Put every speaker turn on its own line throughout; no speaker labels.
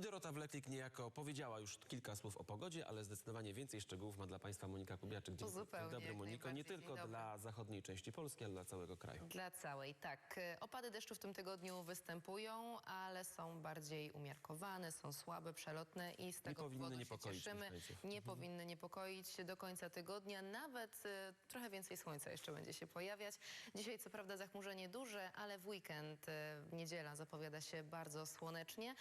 I Dorota Wleklik niejako powiedziała już kilka słów o pogodzie, ale zdecydowanie więcej szczegółów ma dla Państwa Monika Kubiaczyk. Dzień
zupełnie,
dobry Moniko, nie tylko dla zachodniej części Polski, ale dla całego kraju.
Dla całej, tak. E, Opady deszczu w tym tygodniu występują, ale są bardziej umiarkowane, są słabe, przelotne i z tego
powinny
powodu się
niepokoić
cieszymy. Nie powinny niepokoić do końca tygodnia. Nawet e, trochę więcej słońca jeszcze będzie się pojawiać. Dzisiaj co prawda zachmurzenie duże, ale w weekend, e, niedziela zapowiada się bardzo słonecznie.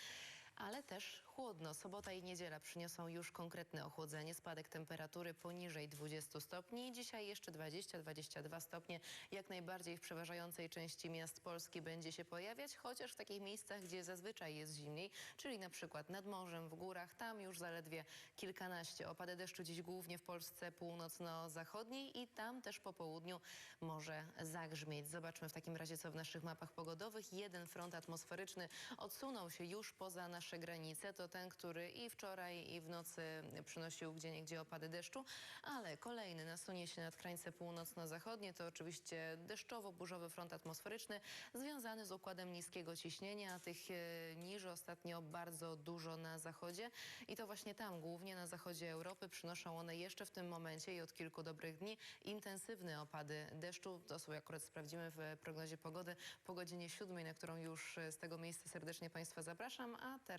Ale też chłodno. Sobota i niedziela przyniosą już konkretne ochłodzenie, spadek temperatury poniżej 20 stopni. Dzisiaj jeszcze 20-22 stopnie. Jak najbardziej w przeważającej części miast Polski będzie się pojawiać, chociaż w takich miejscach, gdzie zazwyczaj jest zimniej, czyli na przykład nad morzem, w górach, tam już zaledwie kilkanaście. Opady deszczu dziś głównie w Polsce północno-zachodniej i tam też po południu może zagrzmieć. Zobaczmy w takim razie, co w naszych mapach pogodowych. Jeden front atmosferyczny odsunął się już poza nasze granice. To ten, który i wczoraj, i w nocy przynosił gdzieniegdzie opady deszczu, ale kolejny nasunie się nad krańce północno-zachodnie. To oczywiście deszczowo-burzowy front atmosferyczny związany z układem niskiego ciśnienia. Tych e, niży ostatnio bardzo dużo na zachodzie i to właśnie tam, głównie na zachodzie Europy, przynoszą one jeszcze w tym momencie i od kilku dobrych dni intensywne opady deszczu. To sobie akurat sprawdzimy w prognozie pogody po godzinie siódmej, na którą już z tego miejsca serdecznie Państwa zapraszam. A teraz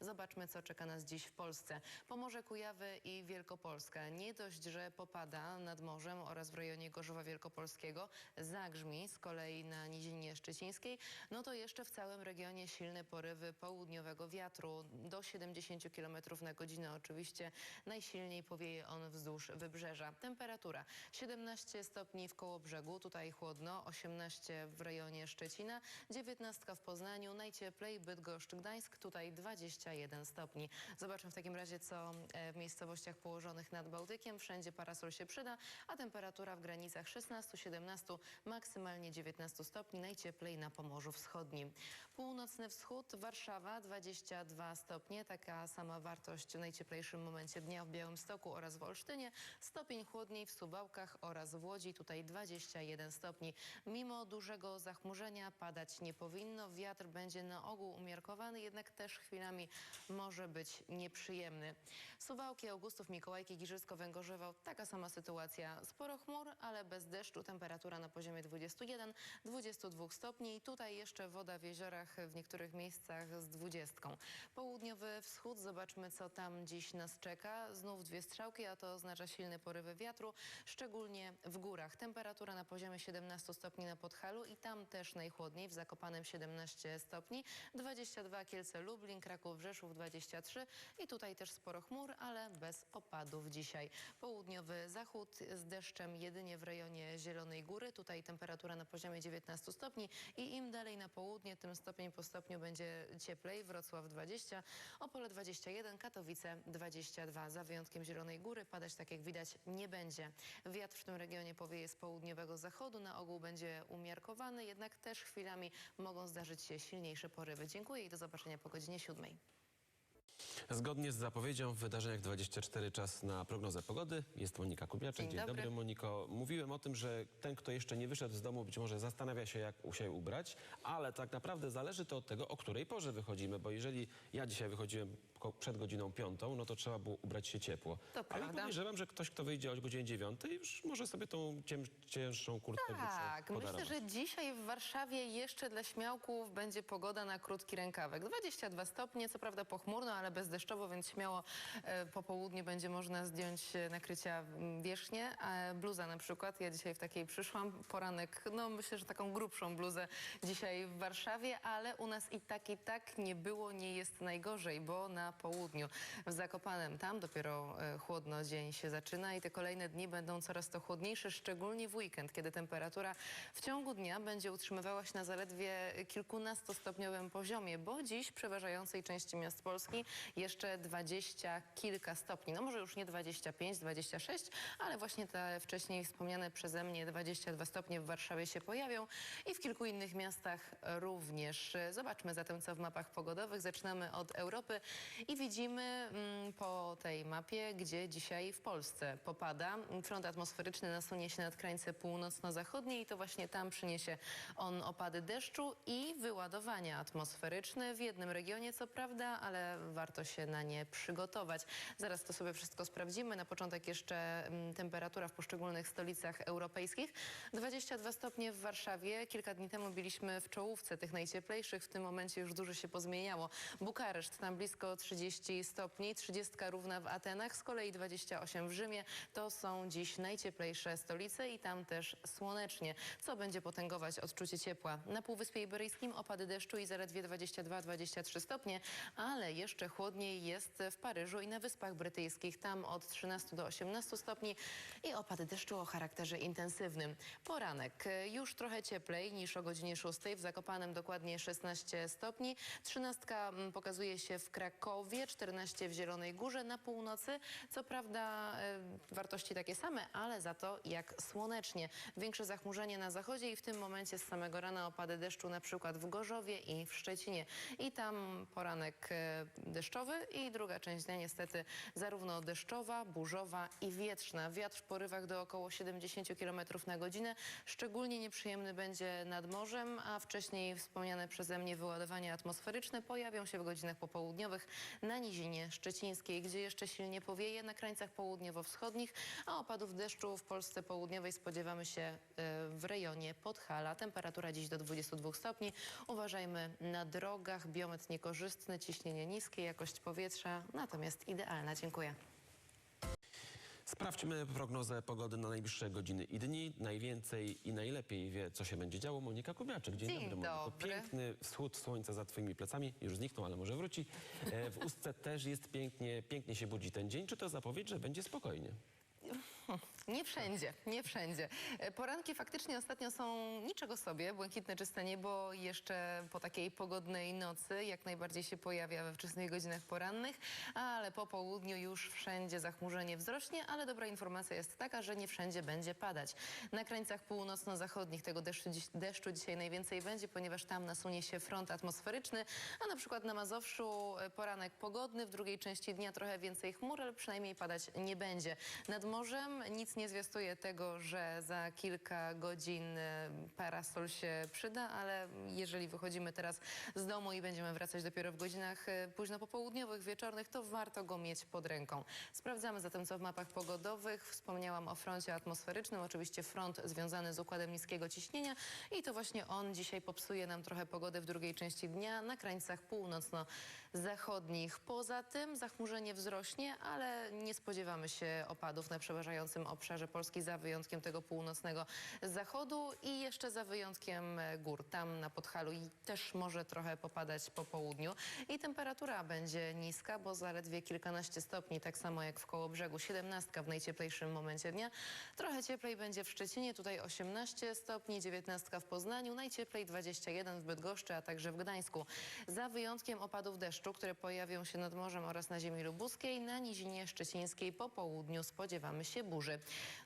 zobaczmy, co czeka nas dziś w Polsce. Pomorze Kujawy i Wielkopolska. Nie dość, że popada nad morzem oraz w rejonie Gorzowa Wielkopolskiego, zagrzmi z kolei na Nizinie Szczecińskiej, no to jeszcze w całym regionie silne porywy południowego wiatru do 70 km na godzinę. Oczywiście najsilniej powieje on wzdłuż wybrzeża. Temperatura 17 stopni w Kołobrzegu, tutaj chłodno, 18 w rejonie Szczecina, 19 w Poznaniu, najcieplej Bydgoszcz, Gdańsk, tutaj 21 stopni. Zobaczmy w takim razie, co e, w miejscowościach położonych nad Bałtykiem. Wszędzie parasol się przyda, a temperatura w granicach 16-17, maksymalnie 19 stopni, najcieplej na Pomorzu Wschodnim. Północny wschód, Warszawa 22 stopnie, taka sama wartość w najcieplejszym momencie dnia w Białymstoku oraz w Olsztynie. Stopień chłodniej w Suwałkach oraz w Łodzi, tutaj 21 stopni. Mimo dużego zachmurzenia padać nie powinno. Wiatr będzie na ogół umiarkowany, jednak też chwilami może być nieprzyjemny. Suwałki, Augustów, Mikołajki, Giżycko, Węgorzewo, taka sama sytuacja. Sporo chmur, ale bez deszczu. Temperatura na poziomie 21-22 stopni. I tutaj jeszcze woda w jeziorach w niektórych miejscach z 20. Południowy wschód, zobaczmy co tam dziś nas czeka. Znów dwie strzałki, a to oznacza silne porywy wiatru, szczególnie w górach. Temperatura na poziomie 17 stopni na Podhalu i tam też najchłodniej, w Zakopanem 17 stopni, 22 Kielce, Lublin, Kraków, Rzeszów 23 i tutaj też sporo chmur, ale bez opadów dzisiaj. Południowy zachód z deszczem jedynie w rejonie Zielonej Góry. Tutaj temperatura na poziomie 19 stopni i im dalej na południe, tym stopień po stopniu będzie cieplej. Wrocław 20, Opole 21, Katowice 22. Za wyjątkiem Zielonej Góry padać, tak jak widać, nie będzie. Wiatr w tym regionie powieje z południowego zachodu. Na ogół będzie umiarkowany, jednak też chwilami mogą zdarzyć się silniejsze porywy. Dziękuję i do zobaczenia po godzinie siódmej.
Zgodnie z zapowiedzią w wydarzeniach 24 czas na prognozę pogody jest Monika Kubiaczek.
Dzień dobry.
Moniko. Mówiłem o tym, że ten, kto jeszcze nie wyszedł z domu, być może zastanawia się, jak się ubrać, ale tak naprawdę zależy to od tego, o której porze wychodzimy, bo jeżeli ja dzisiaj wychodziłem ko- przed godziną piątą, no to trzeba było ubrać się ciepło.
To
ale
prawda.
podejrzewam, że ktoś, kto wyjdzie o godzinie dziewiątej, już może sobie tą ciem- cięższą kurtkę
Tak, myślę, że dzisiaj w Warszawie jeszcze dla śmiałków będzie pogoda na krótki rękawek. 22 stopnie, co prawda pochmurno, ale bezdeszczowo, więc śmiało e, po południu będzie można zdjąć e, nakrycia m, wierzchnie. Bluza na przykład, ja dzisiaj w takiej przyszłam, poranek, no myślę, że taką grubszą bluzę dzisiaj w Warszawie, ale u nas i tak, i tak nie było, nie jest najgorzej, bo na południu w Zakopanem, tam dopiero e, chłodno dzień się zaczyna i te kolejne dni będą coraz to chłodniejsze, szczególnie w weekend, kiedy temperatura w ciągu dnia będzie utrzymywała się na zaledwie kilkunastostopniowym poziomie, bo dziś w przeważającej części miast Polski jeszcze jeszcze 20 kilka stopni. No może już nie 25, 26, ale właśnie te wcześniej wspomniane przeze mnie 22 stopnie w Warszawie się pojawią i w kilku innych miastach również. Zobaczmy zatem, co w mapach pogodowych. Zaczynamy od Europy i widzimy mm, po tej mapie, gdzie dzisiaj w Polsce popada. Front atmosferyczny nasunie się nad krańce północno-zachodniej i to właśnie tam przyniesie on opady deszczu i wyładowania atmosferyczne w jednym regionie, co prawda, ale warto się na nie przygotować. Zaraz to sobie wszystko sprawdzimy. Na początek jeszcze mm, temperatura w poszczególnych stolicach europejskich. 22 stopnie w Warszawie. Kilka dni temu byliśmy w czołówce tych najcieplejszych. W tym momencie już dużo się pozmieniało. Bukareszt tam blisko 30 stopni, 30 równa w Atenach, z kolei 28 w Rzymie. To są dziś najcieplejsze stolice i tam też słonecznie, co będzie potęgować odczucie ciepła. Na Półwyspie Iberyjskim opady deszczu i zaledwie 22-23 stopnie, ale jeszcze chłodniej jest w Paryżu i na Wyspach Brytyjskich. Tam od 13 do 18 stopni i opady deszczu o charakterze intensywnym. Poranek już trochę cieplej niż o godzinie 6. W Zakopanem dokładnie 16 stopni. 13 mm, pokazuje się w Krakowie, 14 w Zielonej Górze na północy. Co prawda e, wartości takie same, ale za to jak słonecznie. Większe zachmurzenie na zachodzie i w tym momencie z samego rana opady deszczu na przykład w Gorzowie i w Szczecinie. I tam poranek e, deszczowy i druga część dnia niestety zarówno deszczowa, burzowa i wietrzna. Wiatr w porywach do około 70 km na godzinę. Szczególnie nieprzyjemny będzie nad morzem, a wcześniej wspomniane przeze mnie wyładowania atmosferyczne pojawią się w godzinach popołudniowych na nizinie szczecińskiej, gdzie jeszcze silnie powieje na krańcach południowo-wschodnich, a opadów deszczu w Polsce południowej spodziewamy się e, w rejonie Podhala. Temperatura dziś do 22 stopni. Uważajmy na drogach, biometr niekorzystny, ciśnienie niskie, jakość powietrza, natomiast idealna. Dziękuję.
Sprawdźmy prognozę pogody na najbliższe godziny i dni. Najwięcej i najlepiej wie, co się będzie działo. Monika Kubiaczek. Dzień,
Dzień
dobry, Moniko.
dobry.
Piękny wschód słońca za twoimi plecami. Już zniknął, ale może wróci. E, w Ustce też jest pięknie, pięknie się budzi ten dzień. Czy to zapowiedź, że będzie spokojnie?
Nie wszędzie, nie wszędzie. E, Poranki faktycznie ostatnio są niczego sobie. Błękitne czyste niebo jeszcze po takiej pogodnej nocy jak najbardziej się pojawia we wczesnych godzinach porannych, ale po południu już wszędzie zachmurzenie wzrośnie, ale dobra informacja jest taka, że nie wszędzie będzie padać. Na krańcach północno-zachodnich tego deszczu, deszczu dzisiaj najwięcej będzie, ponieważ tam nasunie się front atmosferyczny, a na przykład na Mazowszu e, poranek pogodny, w drugiej części dnia trochę więcej chmur, ale przynajmniej padać nie będzie. Nad morzem nic nie zwiastuje tego, że za kilka godzin e, parasol się przyda, ale jeżeli wychodzimy teraz z domu i będziemy wracać dopiero w godzinach e, późno popołudniowych, wieczornych, to warto go mieć pod ręką. Sprawdzamy zatem, co w mapach pogodowych. Wspomniałam o froncie atmosferycznym, oczywiście front związany z układem niskiego ciśnienia i to właśnie on dzisiaj popsuje nam trochę pogodę w drugiej części dnia na krańcach północno-zachodnich. Poza tym zachmurzenie wzrośnie, ale nie spodziewamy się opadów na przeważającym obszarze Polski za wyjątkiem tego północnego zachodu i jeszcze za wyjątkiem gór. Tam na Podhalu i też może trochę popadać po południu i temperatura będzie niska, bo zaledwie kilkanaście stopni, tak samo jak w Kołobrzegu, 17 w najcieplejszym momencie dnia. Trochę cieplej będzie w Szczecinie, tutaj 18 stopni, 19 w Poznaniu, najcieplej 21 w Bydgoszczy, a także w Gdańsku. Za wyjątkiem opadów deszczu, które pojawią się nad morzem oraz na ziemi lubuskiej, na nizinie szczecińskiej po południu spodziewamy się burzy.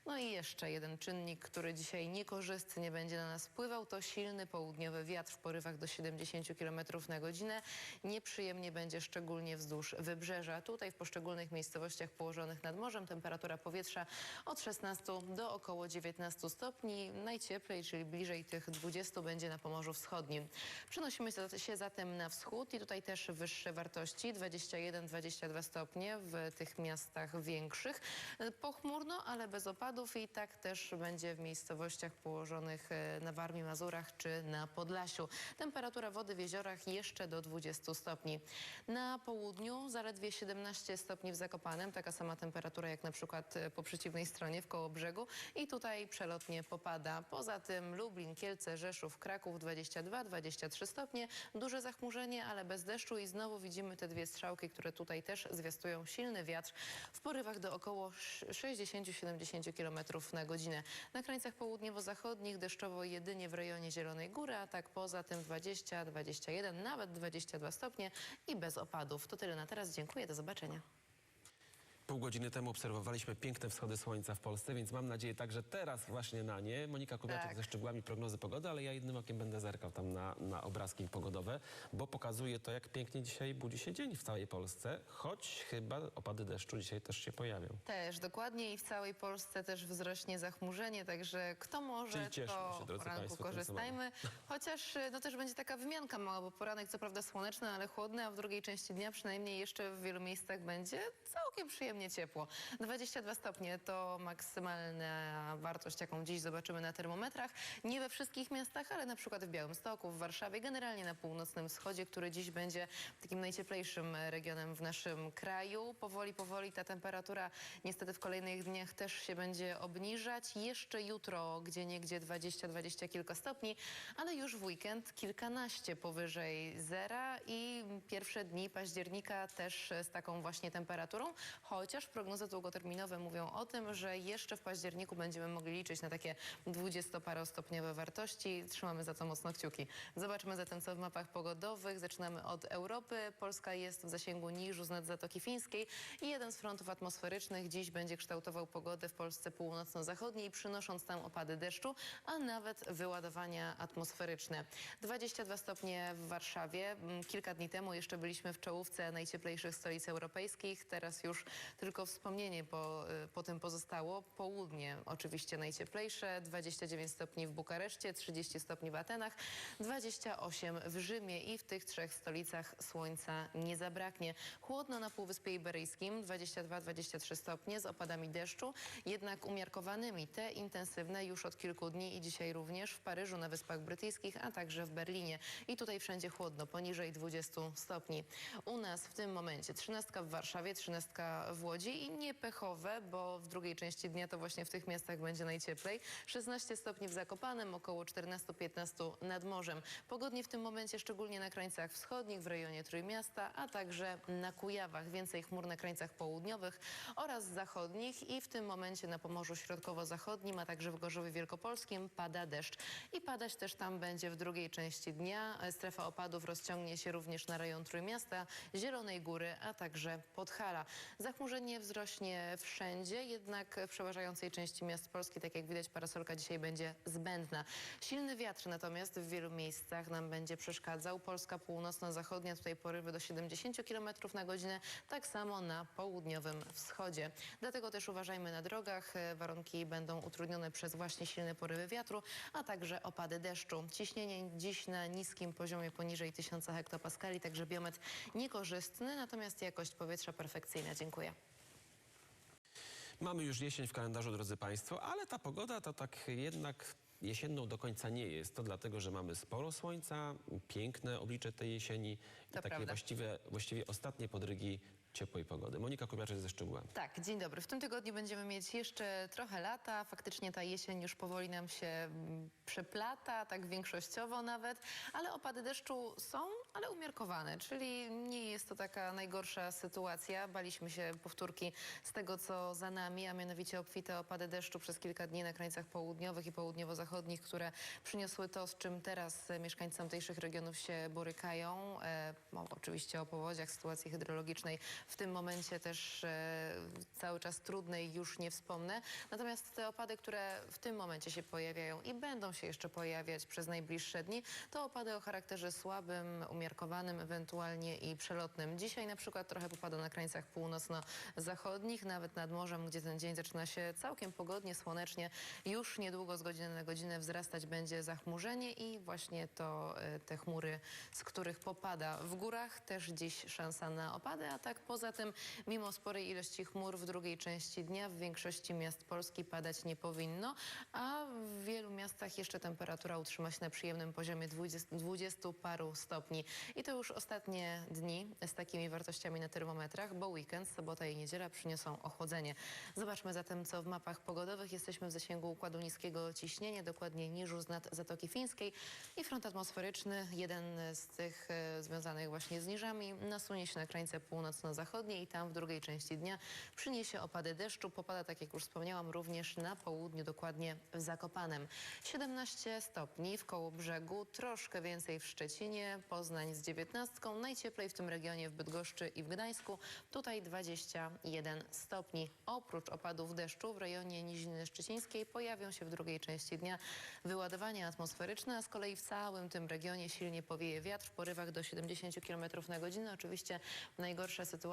No i jeszcze jeden czynnik, który dzisiaj niekorzystnie będzie na nas wpływał, to silny południowy wiatr w porywach do 70 km na godzinę. Nieprzyjemnie będzie szczególnie wzdłuż wybrzeża. Tutaj w poszczególnych miejscowościach położonych nad morzem temperatura powietrza od 16 do około 19 stopni. Najcieplej, czyli bliżej tych 20 będzie na Pomorzu Wschodnim. Przenosimy się zatem na wschód i tutaj też wyższe wartości, 21-22 stopnie w tych miastach większych. Pochmurno, ale bez opadów i tak też będzie w miejscowościach położonych e, na Warmii, Mazurach czy na Podlasiu. Temperatura wody w jeziorach jeszcze do 20 stopni. Na południu zaledwie 17 stopni w Zakopanem, taka sama temperatura jak na przykład e, po przeciwnej stronie w Kołobrzegu i tutaj przelotnie popada. Poza tym Lublin, Kielce, Rzeszów, Kraków 22-23 stopnie. Duże zachmurzenie, ale bez deszczu i znowu widzimy te dwie strzałki, które tutaj też zwiastują silny wiatr w porywach do około 60-70 km na godzinę. Na krańcach południowo-zachodnich deszczowo jedynie w rejonie Zielonej Góry, a tak poza tym 20, 21, nawet 22 stopnie i bez opadów. To tyle na teraz. Dziękuję. Do zobaczenia.
Pół godziny temu obserwowaliśmy piękne wschody słońca w Polsce, więc mam nadzieję także teraz właśnie na nie. Monika Kubiaczek
Tak.
ze szczegółami prognozy pogody, ale ja jednym okiem będę zerkał tam na, na obrazki pogodowe, bo pokazuje to, jak pięknie dzisiaj budzi się dzień w całej Polsce, choć chyba opady deszczu dzisiaj też się pojawią.
Też dokładnie i w całej Polsce też wzrośnie zachmurzenie, także kto może,
Czyli cieszmy
to
się, drodzy
poranku
państwo, tym,
korzystajmy. Chociaż y, no, też będzie taka wymianka mała, bo poranek co prawda słoneczny, ale chłodny, a w drugiej części dnia przynajmniej jeszcze w wielu miejscach będzie całkiem przyjemnie ciepło. 22 stopnie to maksymalna wartość, jaką dziś zobaczymy na termometrach. Nie we wszystkich miastach, ale na przykład w Białymstoku, w Warszawie, generalnie na północnym wschodzie, który dziś będzie takim najcieplejszym regionem w naszym kraju. Powoli, powoli ta temperatura niestety w kolejnych dniach też się będzie obniżać. Jeszcze jutro gdzie niegdzie 20-20 kilka stopni, ale już w weekend kilkanaście powyżej zera i pierwsze dni października też z taką właśnie temperaturą, chociaż prognozy długoterminowe mówią o tym, że jeszcze w październiku będziemy mogli liczyć na takie 20-parostopniowe wartości. Trzymamy za to mocno kciuki. Zobaczmy zatem, co w mapach pogodowych. Zaczynamy od Europy. Polska jest w zasięgu niżu z Zatoki Fińskiej i jeden z frontów atmosferycznych dziś będzie kształtował pogodę w Polsce północno-zachodniej, przynosząc tam opady deszczu, a nawet wyładowania atmosferyczne. 22 stopnie w Warszawie. Mm, Kilka dni temu jeszcze byliśmy w czołówce najcieplejszych stolic europejskich. Teraz już tylko wspomnienie po, y, po tym pozostało. Południe oczywiście najcieplejsze, 29 stopni w Bukareszcie, 30 stopni w Atenach, 28 w Rzymie i w tych trzech stolicach słońca nie zabraknie. Chłodno na Półwyspie Iberyjskim, 22-23 stopnie z opadami deszczu, jednak umiarkowanymi. Te intensywne już od kilku dni i dzisiaj również w Paryżu, na Wyspach Brytyjskich, a także w Berlinie. I tutaj wszędzie chłodno, poniżej 20 stopni. U nas w tym momencie 13 w Warszawie, 13 w Łodzi i nie pechowe, bo w drugiej części dnia to właśnie w tych miastach będzie najcieplej. 16 stopni w Zakopanem, około 14-15 nad morzem. Pogodnie w tym momencie, szczególnie na krańcach wschodnich, w rejonie Trójmiasta, a także na Kujawach. Więcej chmur na krańcach południowych oraz zachodnich i w tym momencie na Pomorzu Środkowo-Zachodnim, a także w Gorzowie Wielkopolskim pada deszcz. I padać też tam będzie w drugiej części dnia. Strefa opadów rozciągnie się również na rejon Trójmiasta, Zielonej Góry, a także Podhala. Zachmurzenie wzrośnie wszędzie, jednak w przeważającej części miast Polski, tak jak widać, parasolka dzisiaj będzie zbędna. Silny wiatr natomiast w wielu miejscach nam będzie przeszkadzał. Polska północno-zachodnia, tutaj porywy do 70 km na godzinę, tak samo na południowym wschodzie. Dlatego też uważajmy na drogach. Warunki będą utrudnione przez właśnie silne porywy wiatru, a także opady deszczu. Ciśnienie dziś na niskim poziomie poniżej 1000 hektopaskali, także biometr niekorzystny, natomiast jakość powietrza perfekcyjna. Dziękuję.
Mamy już jesień w kalendarzu, drodzy Państwo, ale ta pogoda to tak jednak jesienną do końca nie jest. To dlatego, że mamy sporo słońca, piękne oblicze tej jesieni i takie
prawda.
właściwie, właściwie ostatnie podrygi ciepłej pogody. Monika Kubiaczek ze szczegółami.
Tak, dzień dobry. W tym tygodniu będziemy mieć jeszcze trochę lata. Faktycznie ta jesień już powoli nam się mm, przeplata, tak większościowo nawet, ale opady deszczu są, ale umiarkowane, czyli nie jest to taka najgorsza sytuacja. Baliśmy się powtórki z tego, co za nami, a mianowicie obfite opady deszczu przez kilka dni na krańcach południowych i południowo-zachodnich, które przyniosły to, z czym teraz e, mieszkańcy tamtejszych regionów się borykają. E, mowa oczywiście o powodziach, sytuacji hydrologicznej w tym momencie też e, cały czas trudnej już nie wspomnę. Natomiast te opady, które w tym momencie się pojawiają i będą się jeszcze pojawiać przez najbliższe dni, to opady o charakterze słabym, umiarkowanym, ewentualnie i przelotnym. Dzisiaj na przykład trochę popada na krańcach północno-zachodnich, nawet nad morzem, gdzie ten dzień zaczyna się całkiem pogodnie, słonecznie. Już niedługo z godziny na godzinę wzrastać będzie zachmurzenie i właśnie to e, te chmury, z których popada. W górach też dziś szansa na opady, a tak poza tym, mimo sporej ilości chmur w drugiej części dnia w większości miast Polski padać nie powinno, a w wielu miastach jeszcze temperatura utrzyma się na przyjemnym poziomie 20, 20 paru stopni. I to już ostatnie dni z takimi wartościami na termometrach, bo weekend, sobota i niedziela przyniosą ochłodzenie. Zobaczmy zatem, co w mapach pogodowych. Jesteśmy w zasięgu układu niskiego ciśnienia, dokładnie niżu z nad Zatoki Fińskiej i front atmosferyczny, jeden z tych e, związanych właśnie z niżami, nasunie się na krańce północno-zachodniej i tam w drugiej części dnia przyniesie opady deszczu. Popada, tak jak już wspomniałam, również na południu, dokładnie w Zakopanem. 17 stopni w Kołobrzegu, troszkę więcej w Szczecinie, Poznań z 19, najcieplej w tym regionie w Bydgoszczy i w Gdańsku, tutaj 21 stopni. Oprócz opadów deszczu w rejonie Niziny Szczecińskiej pojawią się w drugiej części dnia wyładowania atmosferyczne, a z kolei w całym tym regionie silnie powieje wiatr w porywach do 70 km na godzinę. Oczywiście najgorsza sytuacja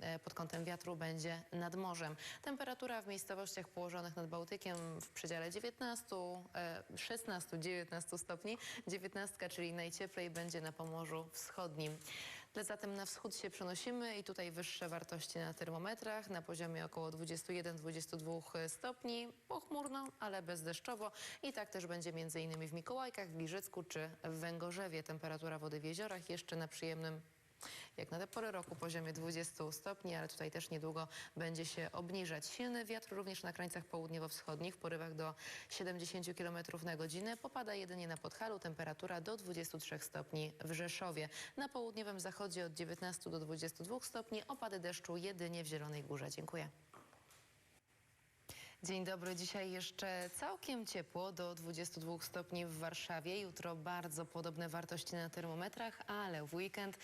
e, pod kątem wiatru będzie nad morzem. Temperatura w miejscowościach położonych nad Bałtykiem w przedziale 19, e, 16-19 stopni. 19, czyli najcieplej będzie na Pomorzu Wschodnim. Zatem na wschód się przenosimy i tutaj wyższe wartości na termometrach na poziomie około 21-22 stopni. Pochmurno, ale bezdeszczowo. I tak też będzie między innymi w Mikołajkach, w Giżycku czy w Węgorzewie. Temperatura wody w jeziorach jeszcze na przyjemnym jak na tę porę roku poziomie 20 stopni, ale tutaj też niedługo będzie się obniżać. Silny wiatr również na krańcach południowo-wschodnich w porywach do 70 km na godzinę. Popada jedynie na Podhalu, temperatura do 23 stopni w Rzeszowie. Na południowym zachodzie od 19 do 22 stopni, opady deszczu jedynie w Zielonej Górze. Dziękuję. Dzień dobry. Dzisiaj jeszcze całkiem ciepło, do 22 stopni w Warszawie. Jutro bardzo podobne wartości na termometrach, ale w weekend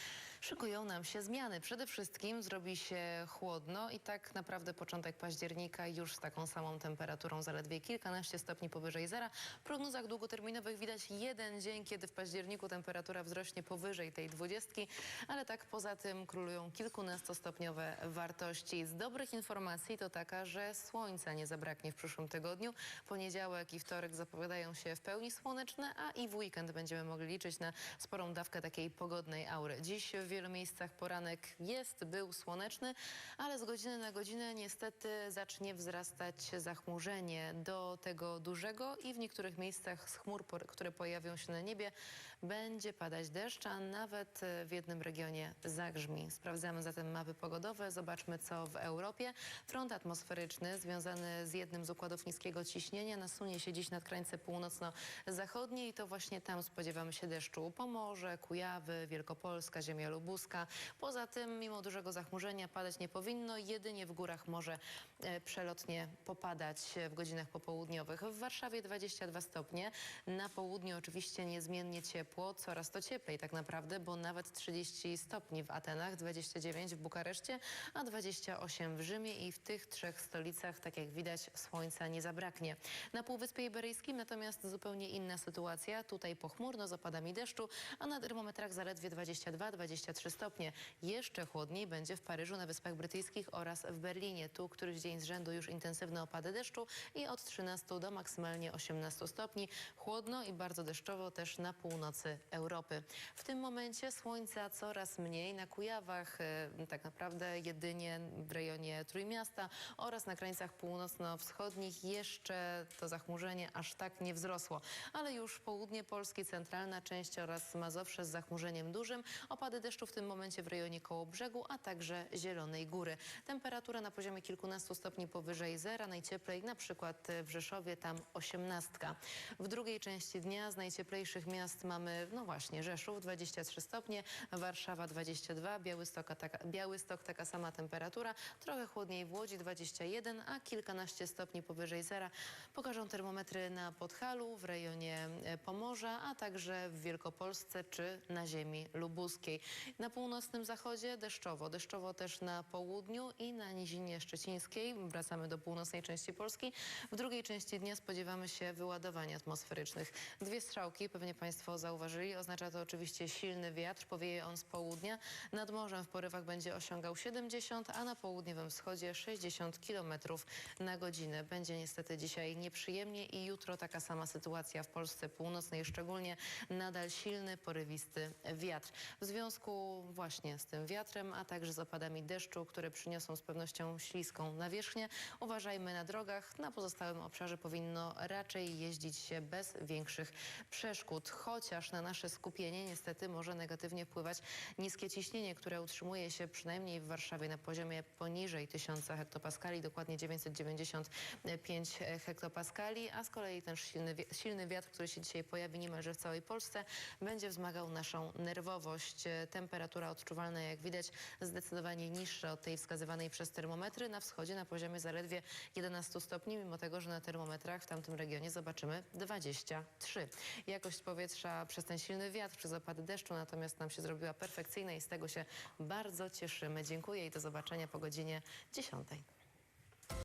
szykują nam się zmiany. Przede wszystkim zrobi się chłodno i tak naprawdę początek października już z taką samą temperaturą, zaledwie kilkanaście stopni powyżej zera. W prognozach długoterminowych widać jeden dzień, kiedy w październiku temperatura wzrośnie powyżej tej dwudziestki, ale tak poza tym królują kilkunastostopniowe wartości. Z dobrych informacji to taka, że słońca nie zabraknie w przyszłym tygodniu. Poniedziałek i wtorek zapowiadają się w pełni słoneczne, a i w weekend będziemy mogli liczyć na sporą dawkę takiej pogodnej aury. Dziś w wielu miejscach poranek jest, był słoneczny, ale z godziny na godzinę niestety zacznie wzrastać zachmurzenie do tego dużego i w niektórych miejscach z chmur, które pojawią się na niebie, będzie padać deszcz, a nawet e, w jednym regionie zagrzmi. Sprawdzamy zatem mapy pogodowe, zobaczmy co w Europie. Front atmosferyczny związany z jednym z układów niskiego ciśnienia nasunie się dziś nad krańce północno-zachodniej i to właśnie tam spodziewamy się deszczu. Pomorze, Kujawy, Wielkopolska, ziemia lubuska. Poza tym, mimo dużego zachmurzenia, padać nie powinno. Jedynie w górach może e, przelotnie popadać e, w godzinach popołudniowych. W Warszawie 22 stopnie, na południu oczywiście niezmiennie ciepło, coraz to cieplej tak naprawdę, bo nawet 30 stopni w Atenach, 29 w Bukareszcie, a 28 w Rzymie i w tych trzech stolicach, tak jak widać, słońca nie zabraknie. Na Półwyspie Iberyjskim natomiast zupełnie inna sytuacja. Tutaj pochmurno z opadami deszczu, a na termometrach zaledwie 22-23 stopnie. Jeszcze chłodniej będzie w Paryżu, na Wyspach Brytyjskich oraz w Berlinie. Tu któryś dzień z rzędu już intensywne opady deszczu i od 13 do maksymalnie 18 stopni. Chłodno i bardzo deszczowo też na północy Europy. W tym momencie słońca coraz mniej na Kujawach, e, tak naprawdę jedynie w rejonie Trójmiasta oraz na krańcach północno-wschodnich jeszcze to zachmurzenie aż tak nie wzrosło. Ale już południe Polski, centralna część oraz Mazowsze z zachmurzeniem dużym. Opady deszczu w tym momencie w rejonie Kołobrzegu, a także Zielonej Góry. Temperatura na poziomie kilkunastu stopni powyżej zera, najcieplej na przykład w Rzeszowie, tam osiemnastka. W drugiej części dnia z najcieplejszych miast mamy, no właśnie, Rzeszów 23 stopnie, Warszawa 22, Białystok, taka, Białystok taka sama temperatura, trochę chłodniej w Łodzi 21, a kilkanaście stopni powyżej zera pokażą termometry na Podhalu, w rejonie e, Pomorza, a także w Wielkopolsce czy na ziemi lubuskiej. Na północnym zachodzie deszczowo, deszczowo też na południu i na Nizinie Szczecińskiej. Wracamy do północnej części Polski. W drugiej części dnia spodziewamy się wyładowań atmosferycznych. Dwie strzałki, pewnie Państwo zauważyli, oznacza to oczywiście silny wiatr, powieje on z południa. Nad morzem w porywach będzie osiągał 70, a na południowym wschodzie 60 km na godzinę. Będzie niestety dzisiaj nieprzyjemnie i jutro taka sama sytuacja w Polsce Północnej, szczególnie nadal silny, porywisty wiatr. W związku właśnie z tym wiatrem, a także z opadami deszczu, które przyniosą z pewnością śliską nawierzchnię. Uważajmy na drogach. Na pozostałym obszarze powinno raczej jeździć się bez większych przeszkód, chociaż na nasze skupienie niestety może negatywnie wpływać niskie ciśnienie, które utrzymuje się przynajmniej w Warszawie na poziomie poniżej 1000 hektopaskali, dokładnie 995 hektopaskali, a z kolei ten silny, silny wiatr, który się dzisiaj pojawi niemalże w całej Polsce, będzie wzmagał naszą nerwowość. Temperatura odczuwalna, jak widać, zdecydowanie niższa od tej wskazywanej przez termometry. Na wschodzie na poziomie zaledwie 11 stopni, mimo tego, że na termometrach w tamtym regionie zobaczymy 23. Jakość powietrza przez ten silny wiatr, przez opady deszczu natomiast nam się zrobiła perfekcyjna i z tego się bardzo cieszymy. Dziękuję i do zobaczenia po godzinie 10.